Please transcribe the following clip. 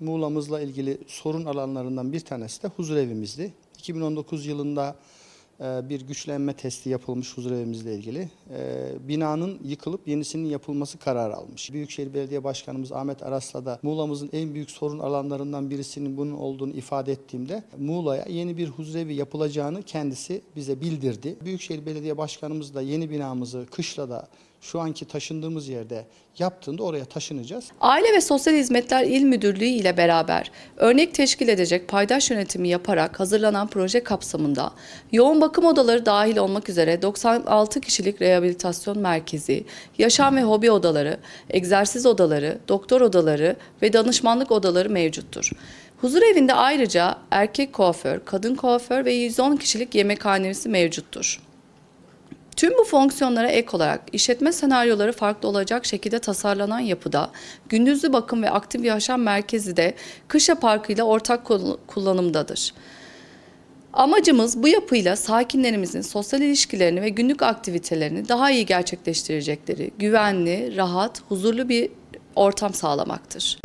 Muğla'mızla ilgili sorun alanlarından bir tanesi de huzur evimizdi. 2019 yılında e, bir güçlenme testi yapılmış huzur evimizle ilgili. E, Binanın yıkılıp yenisinin yapılması kararı almış. Büyükşehir Belediye Başkanımız Ahmet Aras'la da Muğla'mızın en büyük sorun alanlarından birisinin bunun olduğunu ifade ettiğimde Muğla'ya yeni bir huzurevi yapılacağını kendisi bize bildirdi. Büyükşehir Belediye Başkanımız da yeni binamızı Kışla'da şu anki taşındığımız yerde yaptığında oraya taşınacağız. Aile ve Sosyal Hizmetler İl Müdürlüğü ile beraber örnek teşkil edecek paydaş yönetimi yaparak hazırlanan proje kapsamında yoğun bakım odaları dahil olmak üzere 96 kişilik rehabilitasyon merkezi, yaşam ve hobi odaları, egzersiz odaları, doktor odaları ve danışmanlık odaları mevcuttur. Huzur evinde ayrıca erkek kuaför, kadın kuaför ve 110 kişilik yemekhanesi mevcuttur. Tüm bu fonksiyonlara ek olarak işletme senaryoları farklı olacak şekilde tasarlanan yapıda gündüzlü bakım ve aktif yaşam merkezi de Kışla Parkı ile ortak kul- kullanımdadır. Amacımız bu yapıyla sakinlerimizin sosyal ilişkilerini ve günlük aktivitelerini daha iyi gerçekleştirecekleri güvenli, rahat, huzurlu bir ortam sağlamaktır.